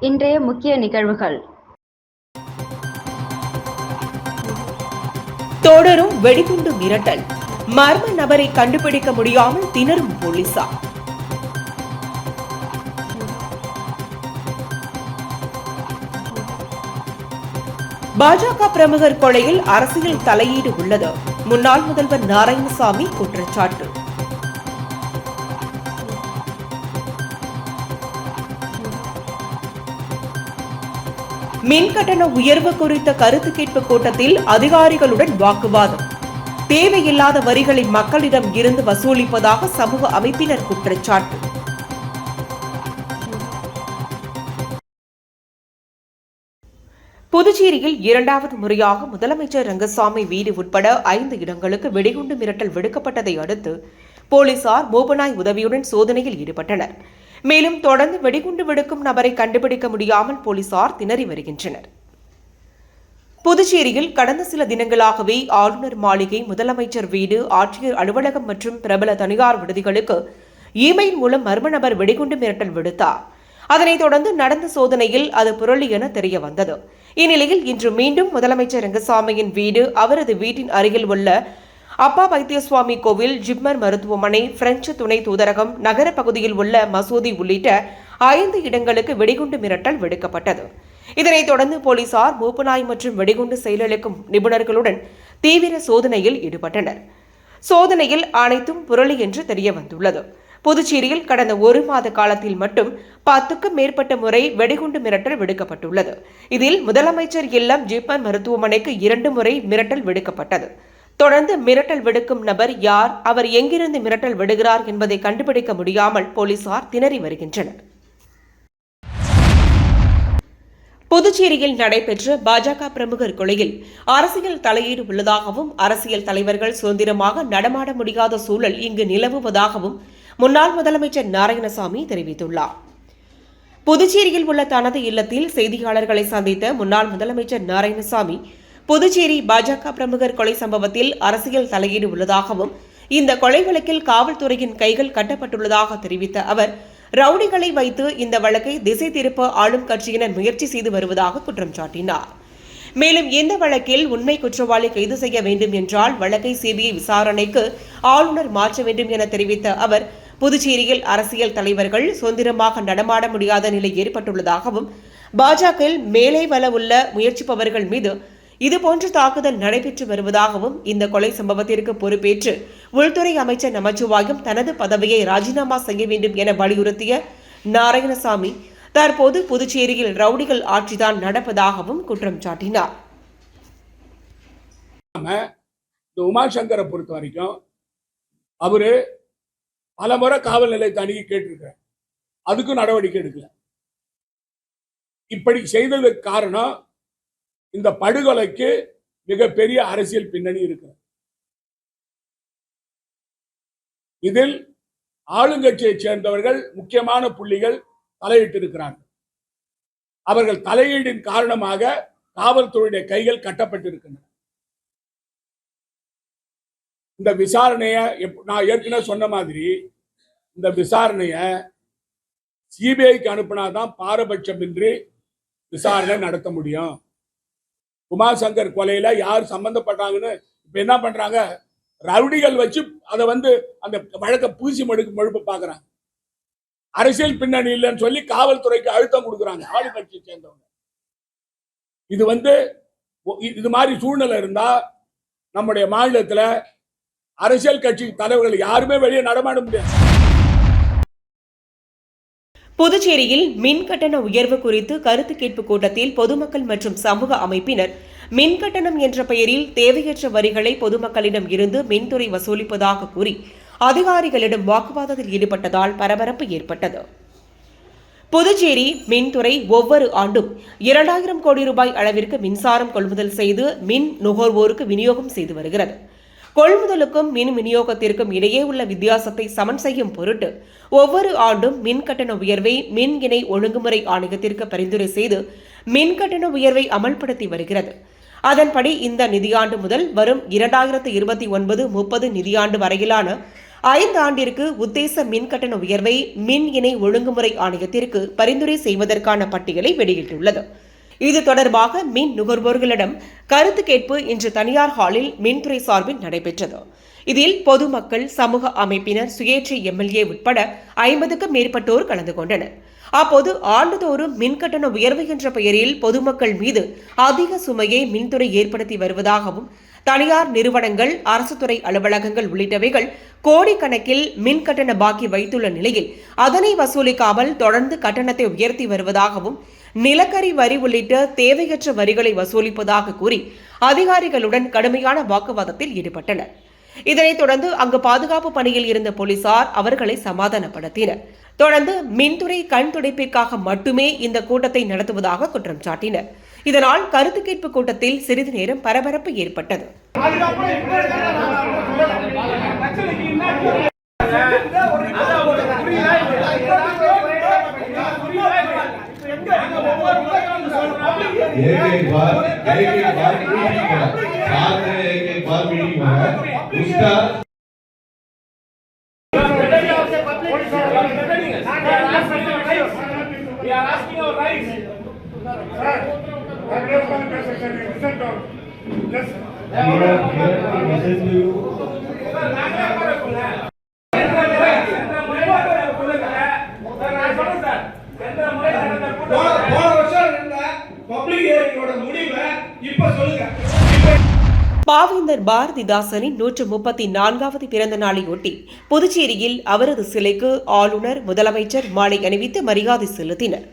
இன்றைய முக்கிய நிகழ்வுகள். தொடரும் வெடிகுண்டு மிரட்டல். மர்ம நபரை கண்டுபிடிக்க முடியாமல் திணறும் போலீசார். பாஜக பிரமுகர் கொலையில் அரசியல் தலையீடு உள்ளது. முன்னாள் முதல்வர் நாராயணசாமி குற்றச்சாட்டு. மின்கட்டண உயர்வு குறித்த கருத்து கேட்பு கூட்டத்தில் அதிகாரிகளுடன் வாக்குவாதம். தேவையில்லாத வரிகளை மக்களிடம் இருந்து வசூலிப்பதாக சமூக அமைப்பினர் குற்றச்சாட்டு. புதுச்சேரியில் இரண்டாவது முறையாக முதலமைச்சர் ரங்கசாமி வீடு உட்பட ஐந்து இடங்களுக்கு வெடிகுண்டு மிரட்டல் விடுக்கப்பட்டதை அடுத்து போலீசார் மூபனாய் உதவியுடன் சோதனையில் ஈடுபட்டனர். மேலும் தொடர்ந்து வெடிகுண்டு விடுக்கும் நபரை கண்டுபிடிக்க முடியாமல் போலீசார் திணறி வருகின்றனர். புதுச்சேரியில் கடந்த சில தினங்களாகவே ஆளுநர் மாளிகை முதலமைச்சர் வீடு ஆட்சியர் அலுவலகம் மற்றும் பிரபல தனியார் விடுதிகளுக்கு இமெயில் மூலம் மர்ம நபர் வெடிகுண்டு மிரட்டல் விடுத்தார். அதனைத் தொடர்ந்து நடந்த சோதனையில் அது புரளி என தெரிய வந்தது இந்நிலையில் இன்று மீண்டும் முதலமைச்சர் ரங்கசாமியின் வீடு அவரது வீட்டின் அருகில் உள்ள அப்பா வைத்தியசுவாமி கோவில் ஜிப்மர் மருத்துவமனை பிரெஞ்சு துணை தூதரகம் நகர பகுதியில் உள்ள மசூதி உள்ளிட்ட ஐந்து இடங்களுக்கு வெடிகுண்டு மிரட்டல் விடுக்கப்பட்டது. இதனைத் தொடர்ந்து போலீசார் மூப்புநாய் மற்றும் வெடிகுண்டு செயலளிக்கும் நிபுணர்களுடன் தீவிர சோதனையில் ஈடுபட்டனர். சோதனையில் அனைத்தும் புரளி என்று தெரிய வந்துள்ளது புதுச்சேரியில் கடந்த ஒரு மாத காலத்தில் மட்டும் பத்துக்கும் மேற்பட்ட முறை வெடிகுண்டு மிரட்டல் விடுக்கப்பட்டுள்ளது. இதில் முதலமைச்சர் இல்லம் ஜிப்மர் மருத்துவமனைக்கு இரண்டு முறை மிரட்டல் விடுக்கப்பட்டது. தொடர்ந்து மிரட்டல் விடுக்கும் நபர் யார் அவர் எங்கிருந்து மிரட்டல் விடுகிறார் என்பதை கண்டுபிடிக்க முடியாமல் போலீசார் திணறி வருகின்றனர். புதுச்சேரியில் நடைபெற்ற பாஜக பிரமுகர் கொலையில் அரசியல் தலையீடு உள்ளதாகவும் அரசியல் தலைவர்கள் சுதந்திரமாக நடமாட முடியாத சூழல் இங்கு நிலவுவதாகவும் முன்னாள் முதலமைச்சர் நாராயணசாமி தெரிவித்துள்ளார். புதுச்சேரியில் உள்ள தனது இல்லத்தில் செய்தியாளர்களை சந்தித்த முன்னாள் முதலமைச்சர் நாராயணசாமி புதுச்சேரி பாஜக பிரமுகர் கொலை சம்பவத்தில் அரசியல் தலையீடு உள்ளதாகவும் இந்த கொலை வழக்கில் காவல்துறையின் கைகள் கட்டப்பட்டுள்ளதாக தெரிவித்த அவர் ரவுடிகளை வைத்து இந்த வழக்கை திசை திருப்ப ஆளும் கட்சியினர் முயற்சி செய்து வருவதாக குற்றம் சாட்டினார். மேலும் இந்த வழக்கில் உண்மை குற்றவாளி கைது செய்ய வேண்டும் என்றால் வழக்கை சிபிஐ விசாரணைக்கு ஆளுநர் மாற்ற வேண்டும் என தெரிவித்த அவர் புதுச்சேரியில் அரசியல் தலைவர்கள் சுதந்திரமாக நடமாட முடியாத நிலை ஏற்பட்டுள்ளதாகவும் பாஜக மேலே வல உள்ள முயற்சிப்பவர்கள் மீது இதுபோன்ற தாக்குதல் நடைபெற்று வருவதாகவும் இந்த கொலை சம்பவத்திற்கு பொறுப்பேற்று உள்துறை அமைச்சர் நமச்சிவாயம் தனது பதவியை ராஜினாமா செய்ய வேண்டும் என வலியுறுத்திய நாராயணசாமி தற்போது புதுச்சேரியில் ரவுடிகள் ஆட்சிதான் நடப்பதாகவும் குற்றம் சாட்டினார். இந்த உமாசங்கரை பொறுத்த வரைக்கும் அவரு பல முறை காவல் நிலையத்தை அணுகி கேட்டிருக்கிறார். அதுக்கும் நடவடிக்கை எடுக்கல. இப்படி செய்ததுக்கு காரணம் இந்த படுகொலைக்கு மிகப்பெரிய அரசியல் பின்னணி இருக்கிறது. இதில் ஆளுங்கட்சியை சேர்ந்தவர்கள் முக்கியமான புள்ளிகள் தலையிட்டிருக்கிறார்கள். அவர்கள் தலையீடின் காரணமாக காவல்துறையுடைய கைகள் கட்டப்பட்டிருக்கின்றன. இந்த விசாரணையை நான் ஏற்கனவே சொன்ன மாதிரி இந்த விசாரணைய சிபிஐக்கு அனுப்பினாதான் பாரபட்சமின்றி விசாரணை நடத்த முடியும். குமார் சங்கர் கொலையில யார் சம்பந்தப்பட்டாங்கன்னு இப்ப என்ன பண்றாங்க? ரவுடிகள் வச்சு அதை வந்து அந்த வழக்கை பூசி மடுக்கு மழுப்ப பாக்குறாங்க. அரசியல் பின்னணி இல்லைன்னு சொல்லி காவல்துறைக்கு அழுத்தம் கொடுக்குறாங்க ஆளுங்கட்சியை சேர்ந்தவங்க. இது வந்து இது மாதிரி சூழ்நிலை இருந்தா நம்முடைய மாநிலத்துல அரசியல் கட்சி தலைவர்கள் யாருமே வெளியே நடமாட முடியாது. புதுச்சேரியில் மின் கட்டண உயர்வு குறித்து கருத்து கேட்பு கூட்டத்தில் பொதுமக்கள் மற்றும் சமூக அமைப்பினர் மின் கட்டணம் என்ற பெயரில் தேவையற்ற வரிகளை பொதுமக்களிடம் இருந்து மின்துறை வசூலிப்பதாக கூறி அதிகாரிகளிடம் வாக்குவாதத்தில் ஈடுபட்டதால் பரபரப்பு ஏற்பட்டது. புதுச்சேரி மின்துறை ஒவ்வொரு ஆண்டும் இரண்டாயிரம் கோடி ரூபாய் அளவிற்கு மின்சாரம் கொள்முதல் செய்து மின் நுகர்வோருக்கு விநியோகம் செய்து வருகிறது. கொள்முதலுக்கும் மின் விநியோகத்திற்கும் இடையே உள்ள வித்தியாசத்தை சமன் செய்யும் பொருட்டு ஒவ்வொரு ஆண்டும் மின் கட்டண உயர்வை மின் இணை ஒழுங்குமுறை ஆணையத்திற்கு பரிந்துரை செய்து மின் கட்டண உயர்வை அமல்படுத்தி வருகிறது. அதன்படி இந்த நிதியாண்டு முதல் வரும் இரண்டாயிரத்து இருபத்தி ஒன்பது முப்பது நிதியாண்டு வரையிலான ஐந்து ஆண்டிற்கு உத்தேச மின் கட்டண உயர்வை மின் இணை ஒழுங்குமுறை ஆணையத்திற்கு பரிந்துரை செய்வதற்கான பட்டியலை வெளியிட்டுள்ளது. இது தொடர்பாக மின் நுகர்வோர்களிடம் கருத்து கேட்பு இன்று தனியார் ஹாலில் மின்துறை சார்பில் நடைபெற்றது. இதில் பொதுமக்கள் சமூக அமைப்பினர் சுயேட்சை எம்எல்ஏ உட்பட ஐம்பதுக்கும் மேற்பட்டோர் கலந்து கொண்டனர். அப்போது ஆண்டுதோறும் மின்கட்டண உயர்வு என்ற பெயரில் பொதுமக்கள் மீது அதிக சுமையை மின்துறை ஏற்படுத்தி வருவதாகவும் தனியார் நிறுவனங்கள் அரசு துறை அலுவலகங்கள் உள்ளிட்டவைகள் கோடிக்கணக்கில் மின் கட்டண பாக்கி வைத்துள்ள நிலையில் அதனை வசூலிக்காமல் தொடர்ந்து கட்டணத்தை உயர்த்தி வருவதாகவும் நிலக்கரி வரி உள்ளிட்ட தேவையற்ற வரிகளை வசூலிப்பதாக கூறி அதிகாரிகளுடன் கடுமையான வாக்குவாதத்தில் ஈடுபட்டனர். இதனைத் தொடர்ந்து அங்கு பாதுகாப்பு பணியில் இருந்த போலீசார் அவர்களை சமாதானப்படுத்தினர். தொடர்ந்து மின்துறை கண் துடைப்பிற்காக மட்டுமே இந்த கூட்டத்தை நடத்துவதாக குற்றம் சாட்டினர். இதனால் கருத்து கேட்பு கூட்டத்தில் சிறிது நேரம் பரபரப்பு ஏற்பட்டது. एक एक बार एक एक बार मीटिंग हुआ साथ में एक एक बार मीटिंग हुआ है उसका Yes. I have a message you. பாவேந்தர் பாரதிதாசனின் நூற்று முப்பத்தி நான்காவது பிறந்த நாளையொட்டி புதுச்சேரியில் அவரது சிலைக்கு ஆளுநர் முதலமைச்சர் மாலை அணிவித்து மரியாதை செலுத்தினர்.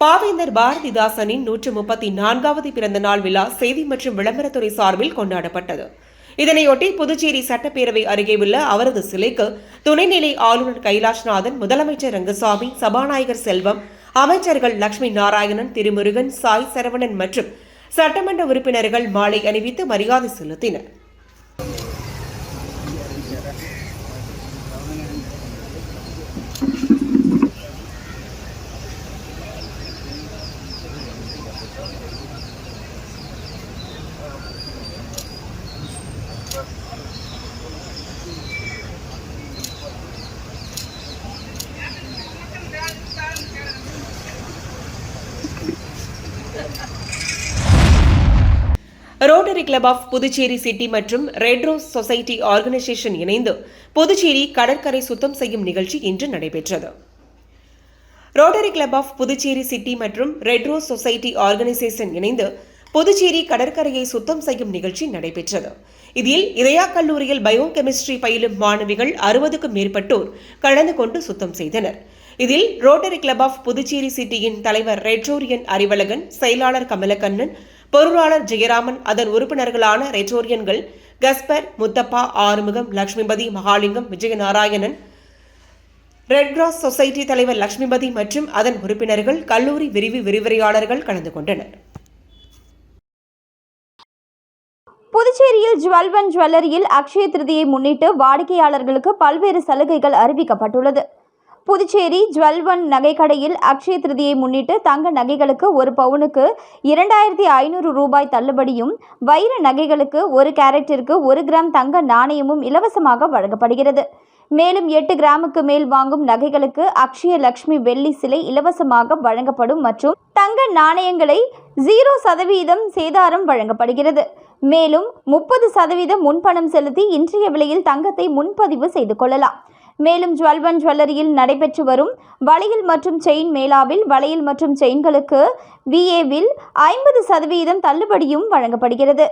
பாவேந்தர் பாரதிதாசனின் நூற்று முப்பத்தி நான்காவது பிறந்த நாள் விழா செய்தி மற்றும் விளம்பரத்துறை சார்பில் கொண்டாடப்பட்டது. இதனையொட்டி புதுச்சேரி சட்டப்பேரவை அருகே உள்ள அவரது சிலைக்கு துணைநிலை ஆளுநர் கைலாஷ்நாதன் முதலமைச்சர் ரங்கசாமி சபாநாயகர் செல்வம் அமைச்சர்கள் லட்சுமி நாராயணன் திருமுருகன் சாய் சரவணன் மற்றும் சட்டமன்ற உறுப்பினர்கள் மாலை அணிவித்து மரியாதை செலுத்தினர். Rotary club of Puducherry city மற்றும் ரெட் ரோஸ் சொசைட்டி ஆர்கனைசேஷன் இணைந்து புதுச்சேரி கடற்கரை சுத்தம் செய்யும் நிகழ்ச்சி இன்று நடைபெற்றது. Rotary club of Puducherry city மற்றும் ரெட் ரோஸ் சொசைட்டி ஆர்கனைசேஷன் இணைந்து புதுச்சேரி கடற்கரையை சுத்தம் செய்யும் நிகழ்ச்சி நடைபெற்றது. இதில் இதயா கல்லூரியில் பயோ கெமிஸ்ட்ரி பயிலும் மாணவிகள் அறுபதுக்கும் மேற்பட்டோர் கலந்து கொண்டு சுத்தம் செய்தனர். இதில் ரோட்டரி கிளப் ஆஃப் புதுச்சேரி சிட்டியின் தலைவர் ரெட்ரோரியன் அறிவழகன் செயலாளர் கமலக்கண்ணன் பொருளாளர் ஜெயராமன் அதன் உறுப்பினர்களான ரெட்டோரியன்கள் Gaspar Muthappa Arumugam Lakshmipathi Mahalingam Vijayanarayanan red cross society தலைவர் லட்சுமிபதி மற்றும் அதன் உறுப்பினர்கள் கல்லூரி விரிவு விரிவுரையாளர்கள் கலந்து கொண்டனர். புதுச்சேரியில் ஜுவல்வன் ஜுவல்லரியில் அக்ஷய திருதியை முன்னிட்டு வாடிக்கையாளர்களுக்கு பல்வேறு சலுகைகள் அறிவிக்கப்பட்டுள்ளது. புதுச்சேரி ஜுவல்வன் நகைக்கடையில் அக்ஷய திருதியை முன்னிட்டு தங்க நகைகளுக்கு ஒரு பவுனுக்கு இரண்டாயிரத்தி ஐநூறு ரூபாய் தள்ளுபடியும் வைர நகைகளுக்கு ஒரு கேரட்டிற்கு ஒரு கிராம் தங்க நாணயமும் இலவசமாக வழங்கப்படுகிறது. மேலும் எட்டு கிராமுக்கு மேல் வாங்கும் நகைகளுக்கு அக்ஷய லக்ஷ்மி வெள்ளி சிலை இலவசமாக வழங்கப்படும் மற்றும் தங்க நாணயங்களை ஜீரோ சதவீதம் சேதாரம் வழங்கப்படுகிறது. மேலும் முப்பது சதவீதம் முன்பணம் செலுத்தி இன்றைய விலையில் தங்கத்தை முன்பதிவு செய்து கொள்ளலாம். மேலும் ஜுவல்வன் ஜுவல்லரியில் நடைபெற்று வரும் வளையல் மற்றும் செயின் மேளாவில் வளையல் மற்றும் செயின்களுக்கு விஏவில் ஐம்பது சதவீதம் தள்ளுபடியும் வழங்கப்படுகிறது.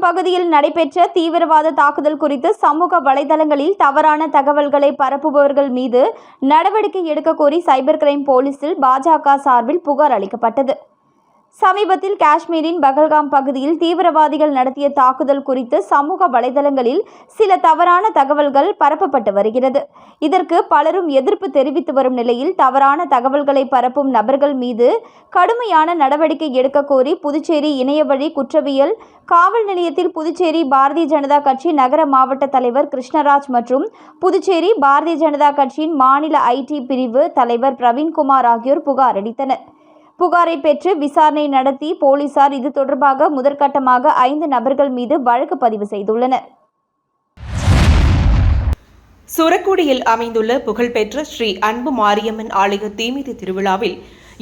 பகுதியில் நடைபெற்ற தீவிரவாத தாக்குதல் குறித்து சமூக வலைதளங்களில் தவறான தகவல்களை பரப்புபவர்கள் மீது நடவடிக்கை எடுக்க கோரி சைபர் கிரைம் போலீசில் பாஜக சார்பில் புகார் அளிக்கப்பட்டது. சமீபத்தில் காஷ்மீரின் பகல்காம் பகுதியில் தீவிரவாதிகள் நடத்திய தாக்குதல் குறித்து சமூக வலைதளங்களில் சில தவறான தகவல்கள் பரப்பப்பட்டு வருகிறது. இதற்கு பலரும் எதிர்ப்பு தெரிவித்து வரும் நிலையில் தவறான தகவல்களை பரப்பும் நபர்கள் மீது கடுமையான நடவடிக்கை எடுக்க கோரி புதுச்சேரி இணையவழி குற்றவியல் காவல் நிலையத்தில் புதுச்சேரி பாரதிய ஜனதா கட்சி நகர மாவட்ட தலைவர் கிருஷ்ணராஜ் மற்றும் புதுச்சேரி பாரதிய ஜனதா கட்சியின் மாநில ஐடி பிரிவு தலைவர் பிரவீன்குமார் ஆகியோர் புகார் அளித்தனர். புகாரை பெற்று விசாரணை நடத்தி போலீசார் இது தொடர்பாக முதற்கட்டமாக ஐந்து நபர்கள் மீது வழக்கு பதிவு செய்துள்ளனர். சுரக்குடியில் அமைந்துள்ள புகழ்பெற்ற ஸ்ரீ அன்பு மாரியம்மன் ஆலய தீமிதி திருவிழாவில்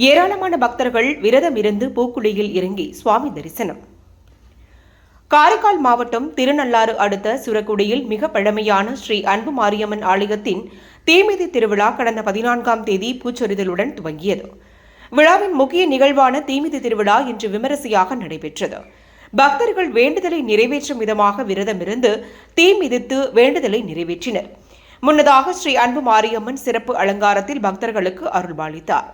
ஏராளமான பக்தர்கள் விரதமிருந்து பூக்குழியில் இறங்கி சுவாமி தரிசனம். காரைக்கால் மாவட்டம் திருநள்ளாறு அடுத்த சுரக்குடியில் மிக பழமையான ஸ்ரீ அன்பு மாரியம்மன் ஆலயத்தின் தீமிதி திருவிழா கடந்த பதினான்காம் தேதி பூச்சொரிதலுடன் துவங்கியது. விழாவின் முக்கிய நிகழ்வான தீமிதி திருவிழா இன்று விமரிசையாக நடைபெற்றது. பக்தர்கள் வேண்டுதலை நிறைவேற்றும் விதமாக விரதமிருந்து தீ மிதித்து வேண்டுதலை நிறைவேற்றினர். முன்னதாக ஸ்ரீ அன்பு மாரியம்மன் சிறப்பு அலங்காரத்தில் பக்தர்களுக்கு அருள்பாலித்தார்.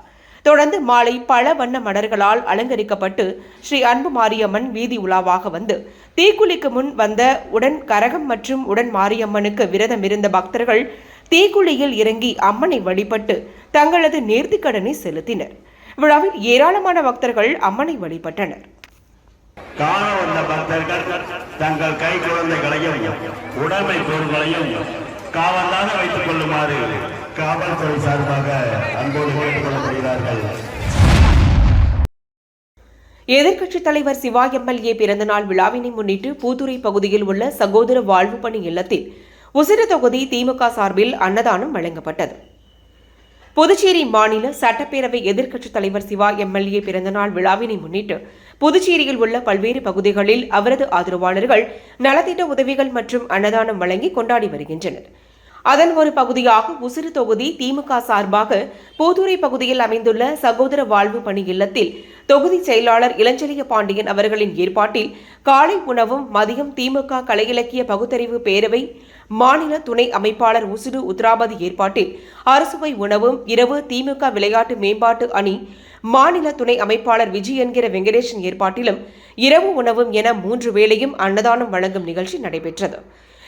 தொடர்ந்து மாலை பல வண்ண மலர்களால் அலங்கரிக்கப்பட்டு ஸ்ரீ அன்பு மாரியம்மன் வீதி உலாவாக வந்து தீக்குளிக்கு முன் வந்த உடன் கரகம் மற்றும் உடன் மாரியம்மனுக்கு விரதம் இருந்த பக்தர்கள் தீக்குழியில் இறங்கி அம்மனை வழிபட்டு தங்களது நேர்த்திக்கடனை செலுத்தினர். விழாவில் ஏராளமான பக்தர்கள் அம்மனை வழிபட்டனர். காண வந்த பக்தர்கள் தங்கள் கை குழந்தைகளையும் உடைமை பொருள்களையும் காவலாக வைத்துக் கொள்ளுமாறு காவல்துறை சார்பாக அன்போடு கேட்டுக் கொள்ளப்படுகிறார்கள் எதிர்க்கட்சித் தலைவர் சிவா எம்எல்ஏ பிறந்தநாள் விழாவினை முன்னிட்டு பூத்துறை பகுதியில் உள்ள சகோதர வாழ்வு பணி இல்லத்தில் உசிறு தொகுதி திமுக சார்பில் அன்னதானம் வழங்கப்பட்டது. புதுச்சேரி மாநில சட்டப்பேரவை எதிர்க்கட்சித் தலைவர் சிவா எம்எல்ஏ பிறந்தநாள் விழாவினை முன்னிட்டு புதுச்சேரியில் உள்ள பல்வேறு பகுதிகளில் அவரது ஆதரவாளர்கள் நலத்திட்ட உதவிகள் மற்றும் அன்னதானம் வழங்கி கொண்டாடி வருகின்றனர். அதன் ஒரு பகுதியாக உசிறு தொகுதி திமுக சார்பாக போதுரை பகுதியில் அமைந்துள்ள சகோதர வாழ்வு பணி இல்லத்தில் தொகுதி செயலாளர் இளஞ்செலிய பாண்டியன் அவர்களின் ஏற்பாட்டில் காலை உணவும் மதியம் திமுக கலை இலக்கிய பகுத்தறிவு பேரவை மாநில துணை அமைப்பாளர் உசுடு உத்ராபதி ஏற்பாட்டில் அறுசுவை உணவும் இரவு திமுக விளையாட்டு மேம்பாட்டு அணி மாநில துணை அமைப்பாளர் விஜய் என்கிற வெங்கடேசன் ஏற்பாட்டிலும் இரவு உணவும் என மூன்று வேளையும் அன்னதானம் வழங்கும் நிகழ்ச்சி நடைபெற்றது.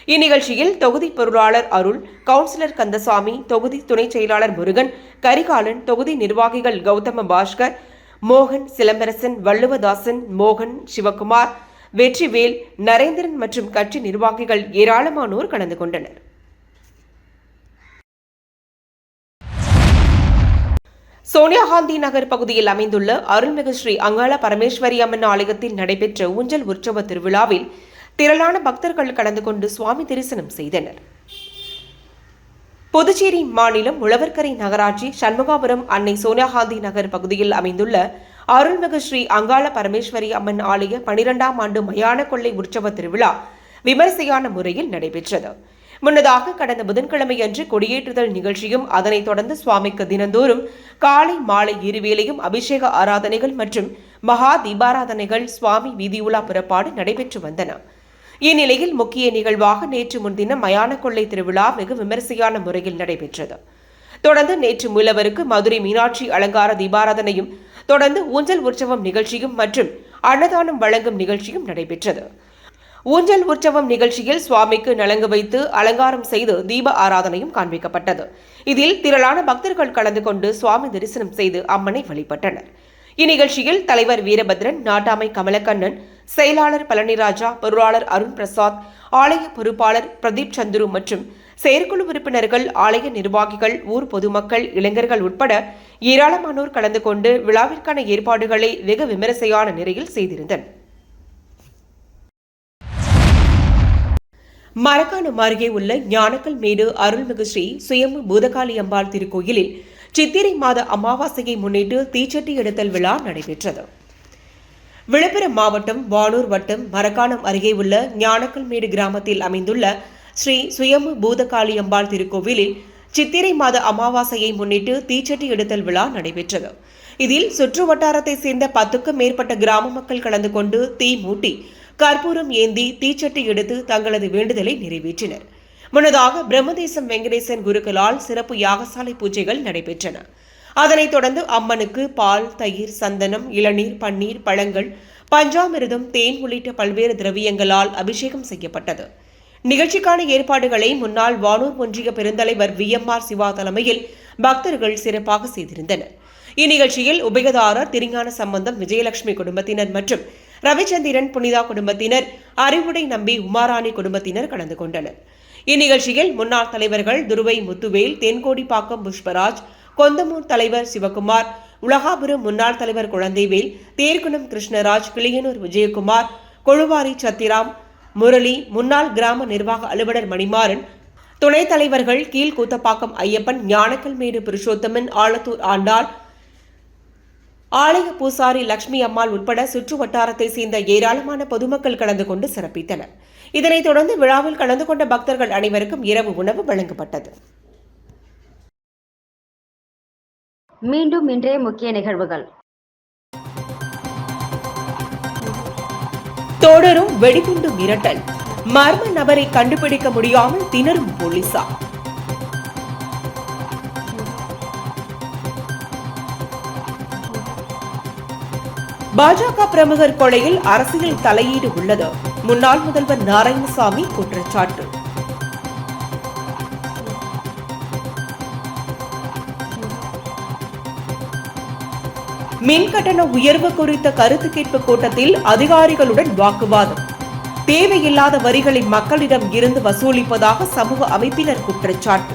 இந்நிகழ்ச்சியில் தொகுதி பொருளாளர் அருள் கவுன்சிலர் கந்தசாமி தொகுதி துணைச் செயலாளர் முருகன் கரிகாலன் தொகுதி நிர்வாகிகள் கௌதம பாஸ்கர் மோகன் சிலம்பரசன் வள்ளுவதாசன் மோகன் சிவகுமார் வெற்றிவேல் நரேந்திரன் மற்றும் கட்சி நிர்வாகிகள் ஏராளமானோர் கலந்து கொண்டனர். சோனியா காந்தி நகர் பகுதியில் அமைந்துள்ள அருள்மிகு ஸ்ரீ அங்காள பரமேஸ்வரி அம்மன் ஆலயத்தில் நடைபெற்ற ஊஞ்சல் உற்சவ திருவிழாவில் திரளான பக்தர்கள் கலந்து கொண்டு சுவாமி தரிசனம் செய்தனர். புதுச்சேரி மாநிலம் உழவர்கரை நகராட்சி சண்முகாபுரம் அன்னை சோனியா காந்தி நகர் பகுதியில் அமைந்துள்ள அருள்மிகு ஸ்ரீ அங்காள பரமேஸ்வரி அம்மன் ஆலய பனிரெண்டாம் ஆண்டு மயான கொள்ளை உற்சவ திருவிழா விமரிசையான முறையில் நடைபெற்றது. முன்னதாக கடந்த புதன்கிழமையன்று கொடியேற்றுதல் நிகழ்ச்சியும் அதனைத் தொடர்ந்து சுவாமிக்கு தினந்தோறும் காலை மாலை இருவேளையும் அபிஷேக ஆராதனைகள் மற்றும் மகா தீபாராதனைகள் சுவாமி வீதியுலா புறப்பாடு நடைபெற்று வந்தன. இந்நிலையில் முக்கிய நிகழ்வாக நேற்று முன்தினம் மயான கொள்ளை திருவிழா வெகு விமரிசையான முறையில் நடைபெற்றது. தொடர்ந்து நேற்று மூலவருக்கு மதுரை மீனாட்சி அலங்கார தீபாராதனையும் தொடர்ந்து ஊஞ்சல் உற்சவம் நிகழ்ச்சியும் மற்றும் அன்னதானம் வழங்கும் நிகழ்ச்சியும் நடைபெற்றது. ஊஞ்சல் உற்சவம் நிகழ்ச்சியில் சுவாமிக்கு நலங்கு வைத்து அலங்காரம் செய்து தீப ஆராதனையும் காண்பிக்கப்பட்டது. இதில் திரளான பக்தர்கள் கலந்து கொண்டு சுவாமி தரிசனம் செய்து அம்மனை வழிபட்டனர். இந்நிகழ்ச்சியில் தலைவர் வீரபத்ரன் நாட்டாமை கமலக்கண்ணன் செயலாளர் பழனிராஜா பொருளாளர் அருண் பிரசாத் ஆலய பொறுப்பாளர் பிரதீப் சந்துரு மற்றும் செயற்குழு உறுப்பினர்கள் ஆலய நிர்வாகிகள் ஊர் பொதுமக்கள் இளைஞர்கள் உட்பட ஏராளமானோர் கலந்து கொண்டு விழாவிற்கான ஏற்பாடுகளை வெகு விமரிசையான நிலையில் செய்திருந்தனர். மரக்காணம் அருகே உள்ள ஞானக்கல் மேடு அருள்மிகு ஸ்ரீ சுயம்பு பூதகாளி அம்பாள் திருக்கோயிலில் சித்திரை மாத அமாவாசையை முன்னிட்டு தீச்சட்டி எடுத்தல் விழா நடைபெற்றது. விழுப்புரம் மாவட்டம் வானூர் வட்டம் மரக்காணம் அருகே உள்ள ஞானக்கல்மேடு கிராமத்தில் அமைந்துள்ள ஸ்ரீ சுயம்பு பூதகாளியம்பாள் திருக்கோவிலில் சித்திரை மாத அமாவாசையை முன்னிட்டு தீச்சட்டி எடுத்தல் விழா நடைபெற்றது. இதில் சுற்று வட்டாரத்தை சேர்ந்த பத்துக்கும் மேற்பட்ட கிராம மக்கள் கலந்து கொண்டு தீ மூட்டி கற்பூரம் ஏந்தி தீச்சட்டி எடுத்து தங்களது வேண்டுதலை நிறைவேற்றினர். முன்னதாக பிரம்மதேசம் வெங்கடேசன் குருக்களால் சிறப்பு யாகசாலை பூஜைகள் நடைபெற்றன. அதனைத் தொடர்ந்து அம்மனுக்கு பால் தயிர் சந்தனம் இளநீர் பன்னீர் பழங்கள் பஞ்சாமிரதம் தேன் உள்ளிட்ட பல்வேறு திரவியங்களால் அபிஷேகம் செய்யப்பட்டது. நிகழ்ச்சிக்கான ஏற்பாடுகளை முன்னாள் வானூர் ஒன்றிய பெருந்தலைவர் வி எம் ஆர் சிவா தலைமையில் பக்தர்கள் சிறப்பாக செய்திருந்தனர். இந்நிகழ்ச்சியில் உபயதாரர் திருஞான சம்பந்தம் விஜயலட்சுமி குடும்பத்தினர் மற்றும் ரவிச்சந்திரன் புனிதா குடும்பத்தினர் அறிவுடை நம்பி உமாராணி குடும்பத்தினர் கலந்து கொண்டனர். இந்நிகழ்ச்சியில் முன்னாள் தலைவர்கள் துருவை முத்துவேல் தென்கோடிப்பாக்கம் புஷ்பராஜ் கொந்தமூர் தலைவர் சிவகுமார் உலகாபுரம் முன்னாள் தலைவர் குழந்தைவேல் தேர்குணம் கிருஷ்ணராஜ் கிளியனூர் விஜயகுமார் கொழுவாரி சத்திராம் முரளி முன்னாள் கிராம நிர்வாக அலுவலர் மணிமாறன் துணைத் தலைவர்கள் கீழ் கூத்தப்பாக்கம் ஐயப்பன் ஞானக்கல்மேடு புருஷோத்தமன் ஆலத்தூர் ஆண்டாள் ஆலய பூசாரி லட்சுமி அம்மாள் உட்பட சுற்று வட்டாரத்தை சேர்ந்த ஏராளமான பொதுமக்கள் கலந்து கொண்டு சிறப்பித்தனர். இதனைத் தொடர்ந்து விழாவில் கலந்து கொண்ட பக்தர்கள் அனைவருக்கும் இரவு உணவு வழங்கப்பட்டது. மீண்டும் இன்றைய முக்கிய நிகழ்வுகள். தொடரும் வெடிகுண்டு மிரட்டல். மர்ம நபரை கண்டுபிடிக்க முடியாமல் திணறும் போலீசார். பாஜக பிரமுகர் கொலையில் அரசியல் தலையீடு உள்ளது. முன்னாள் முதல்வர் நாராயணசாமி குற்றச்சாட்டு. மின் கட்டண உயர்வு குறித்த கருத்து கேட்பு கூட்டத்தில் அதிகாரிகளுடன் வாக்குவாதம். தேவையில்லாத வரிகளை மக்களிடம் இருந்து வசூலிப்பதாக சமூக அமைப்பினர் குற்றச்சாட்டு.